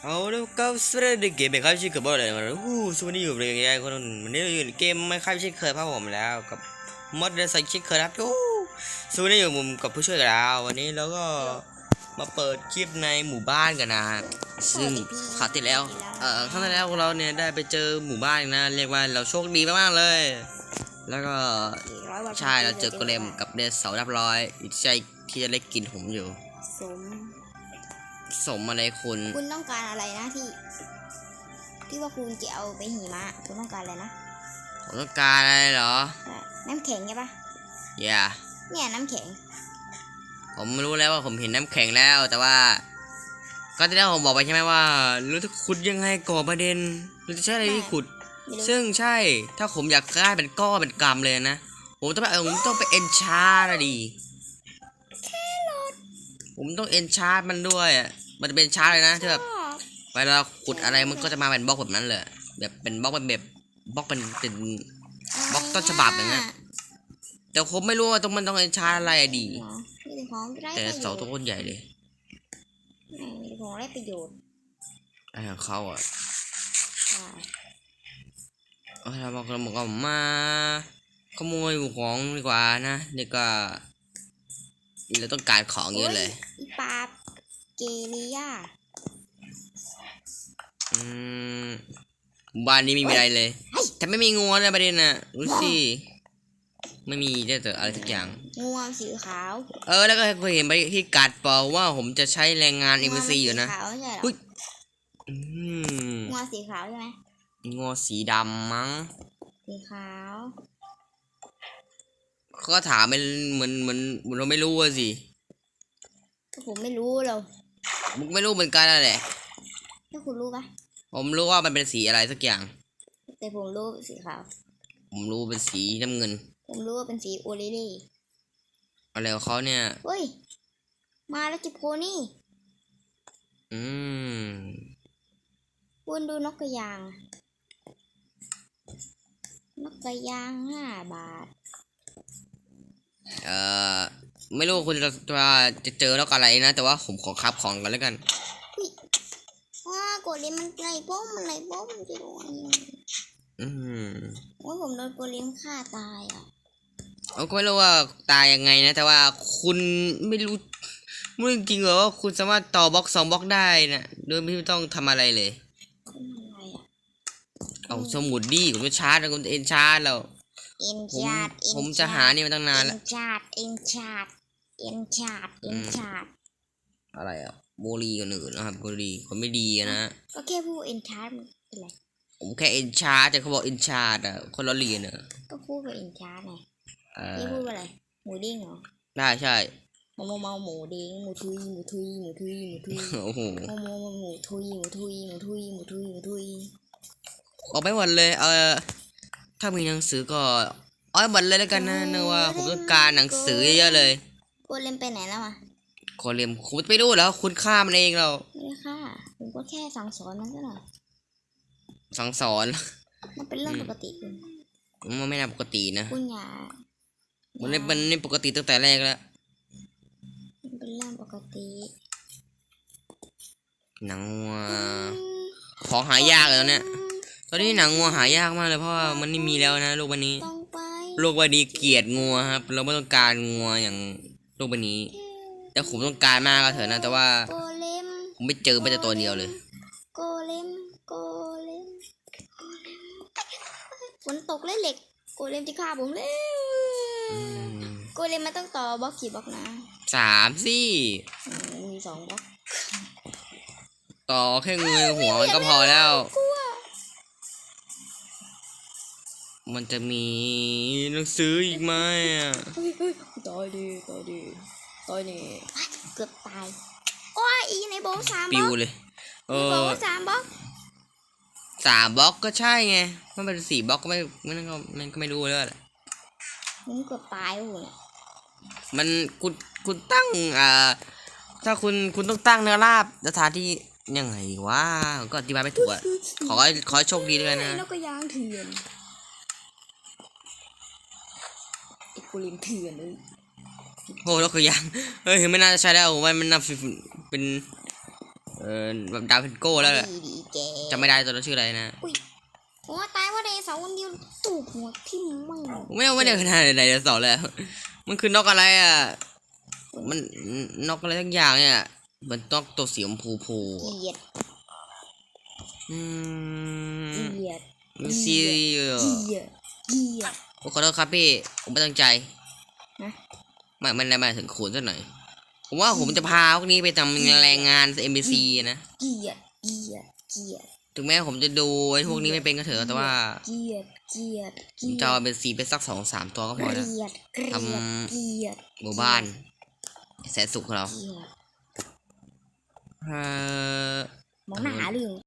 เอาแล้วก็สวัสดีเกมไม่ค่อยชินกับอะไรมาแล้วฮู้สวัสดีอยู่เป็นยังไงคนวันนี้เราอยู่ในเกมไม่ค่อยชินเคยพาผมแล้วกับมอดเดอร์ไซชินเคยครับโอ้สวัสดีอยู่มุมกับผู้ช่วยกับเราวันนี้เราก็มาเปิดคลิปในหมู่บ้านกันนะซึ่งคราวที่แล้วเอ่อครั้งที่แล้วเราเนี่ยได้ไปเจอหมู่บ้านนะเรียกว่าเราโชคดีมากๆเลย แล้วก็ใช่เราเจอโกเลมกับเดสเสารับร้อยใจที่จะได้กินผมอยู่สม สมอะไรคุณ คุณต้องการอะไรนะที่ ที่ว่าคุณจะเอาไปหิมะ คุณต้องการอะไรนะผมต้องการอะไรเหรอใช่น้ำแข็งใช่ปะอย่าเนี่ยน้ำแข็ง ผมรู้แล้วว่าผมเห็นน้ำแข็งแล้ว แต่ว่า ก็ที่แล้วผมบอกไปใช่ไหมว่า รู้จะขุดยังไงก่อประเด็นรู้จะใช้อะไรที่ขุดไม่รู้ซึ่งใช่ ถ้าผมอยากได้เป็นก้อนเป็นกำเลยนะ ผมต้องไปเออผมต้องไปเอนชาร์ดดีผมต้องเอนชาร์ดมันด้วยอะ มันจะเป็นชาร์ดเลยนะที่แบบชอบเวลาเราขุดอะไรมันก็จะมาเป็นบล็อกแบบนั้นเลยแบบเป็นบล็อกเป็นแบบบล็อกเป็นเป็นบล็อกต้นฉบับอย่างเงี้ยแต่ผมไม่รู้ว่าต้องมันต้องเอนชาร์ดอะไรอะดีเหรอมีแต่ของไร้แต่ประโยชน์เสาตัวคนใหญ่เลยไม่มีแต่ของไร้ประโยชน์อะไรของเขาอะใช่เออเราบอกเราบอกว่ามาขโมยของดีกว่านะนี่ก็เราต้องการของเยอะเลยโอีปาบ เกลียอืมบ้านนี้ไม่มีอะไรเลย แต่ไม่มีงัวเลยประเด็นน่ะรู้สิไม่มีได้แต่อะไรสักอย่างงัวสีขาวเออแล้วก็เคยเห็นไปที่การ์ดเปล่าว่าผมจะใช้แรงงานเอ็มซีอยู่นะงัวมัสีขาวใช่เหรออุ๊ย อืมงัวสีขาวใช่ไหมงัวสีดำมั้งสีขาวเขาก็ถามเป็นเหมือนเหมือนเหมือนเราไม่รู้อะสิก็ผมไม่รู้เรา มึงไม่รู้เหมือนกันนั่นแหละถ้าคุณรู้ปะผมรู้ว่ามันเป็นสีอะไรสักอย่าง แต่ผมรู้สีขาว ผมรู้เป็นสีน้ำเงิน ผมรู้ว่าเป็นสีโอเลเล่อะไรของเขาเนี่ย เฮ้ย มาแล้วจิโพนี่ อืมคุณดูนกกระยาง นกกระยางห้าบาท เอ่อไม่รู้ว่าคุณจะจะจะเจอแล้วกับอะไรนะ แต่ว่าผมขอคับของกันแล้วกันว้ากดเลมมันไหลป้อมมันไหลป้อมมันจะโดนอืมว่าผมโดนโกเลมฆ่าตายอะผมก็ไม่รู้ว่าตายยังไงนะ แต่ว่าคุณไม่รู้ไม่รู้จริงๆเหรอว่าคุณสามารถต่อบล็อกสองบล็อกได้นะโดยไม่ต้องทำอะไรเลยคุณทำอะไรอะเอาสมุดดิผมจะชาร์จแล้วผมจะเอ็นชาร์จแล้ว เอ็นผมชาร์ดเอ็นผมจะหานี่มาตั้งนานเอ็แล้ว นชาร์ดเอ็นชาร์ดเอ็นชาร์ดเอ็นชาร์ดอะไรอะบุหรี่กันอื่นนะครับบุหรี่คนไม่ดีอะนะ ก็แค่พูดเอ็นชาร์ดมันเป็นไรผมแค่เอ็นชาร์จแต่เขาบอกเอ็นชาร์จอะคนละเรียนอะก็พูดว่าเอ็นชาร์ดไงเอพี่อพูดว่าอะไรหมูดิ้งเหรอได้ใช่เมาเมาหมูดิ้งหมูทุยหมูทุยหมูทุยหมูทุยโอ้โหโมโมโมหมูทุยหมูทุยหมูทุยหมูทุยหมูทุย ออกไปหมดเลย เออ ถ้ามีหนังสือก็เอาไปหมดเลยแล้วกันนะเนอะว่าผมต้องการหนังสือเยอะๆเลยโกเลมไปไหนแล้วอะขอเรียนคุณไม่รู้แล้วคุณฆ่ามันเองเราไม่ได้ค่ะผมก็แค่สั่งสอนมันก็หน่อยสั่งสอน มันเป็นเรื่องปกติคุณมันไม่น่าปกตินะคุณอย่ามันไม่มันไม่ปกติตั้งแต่แรกแล้วมันเป็นเรื่องปกติหนังวัวของหายากเลยตอนเนี้ย ตอนนี้หนังวัวหายากมากเลยเพราะว่ามันไม่มีแล้วนะโลกใบนี้ ต้องไปโลกใบนี้เกลียดงัวครับ เราไม่ต้องการงัวอย่างโลกใบนี้ แต่ผมต้องการมากก็เถอะนะ แต่ว่าโกเลมผมไม่เจอแม้แต่ตัวเดียวเลย โกเลมโกเลมฝนตกเลยเหล็ก โกเลมจะฆ่าผมแล้วอืมโกเลมมันต้องต่อบล็อกกี่บล็อกนะสามสิอืมมีสองบล็อกต่อแค่เงยหัวมันก็พอแล้ว กลัว มันจะมีหนังสืออีกไหมอะตายดีตายดีตายนี่เกือบตายโอ้ยอีในโบสามบปิล็วอกเลย เอในโบอสามบล็อกสามบล็อกก็ใช่ไงมันเป็นสี่บล็อกก็ไม่มันก็มันก็ไม่รู้แล้วแหละผมเกือบตายโอ้โหเนี่ยมันคุณคุณตั้งอ่าถ้าคุณคุณต้องตั้งเนื้อราบสถานที่ยังไงวะก็อธิบายไม่ถูกอะขอให้ขอให้โชคดีด้วยนะไอ้นกกระยางเถื่อน กเลมเถื่อนเลยโอ้แล้วคือยังเฮ้ยไม่น่าจะใช่แล้วผมว่ามันน่าเป็นเออแบบดาวเพนโก้แล้วแหละดีดีแกจำไม่ได้ตัวนั้นชื่ออะไรนะอุ้ยโอ้ตายว่าไดโนเสาร์คนเดียวตูกหัวทิ่มมั่งไม่เอาไม่ได้ขนาดไหนเดี๋ยวสอนแล้วมันคือนกอะไรอะมันนกอะไรทั้งอย่างเนี่ยเหมือนนกตัวสีชมพูพูเกลียดอืมเกลียดมันซีเรียเกลียดเกลียด ขอโทษครับพี่ ผมไม่ตั้งใจนะ ไม่ไม่ได้หมายถึงขูนซะหน่อย ผมว่าผมจะพาพวกนี้ไปทำแรงงาน MBC นะ เกลียดเกลียดเกลียดถึงแม้ผมจะดูไอ้พวกนี้ไม่เป็นก็เถอะแต่ว่าเกลียดเกลียดเกผมลียดจะเอา MBC ไปสักสองสามตัวก็พอเกนะ ลียดเกลียดทำ เกลียดหมู่บ้าน แสนสุขของเราเกลียดเอ่อ มองหน้าหาเรื่อง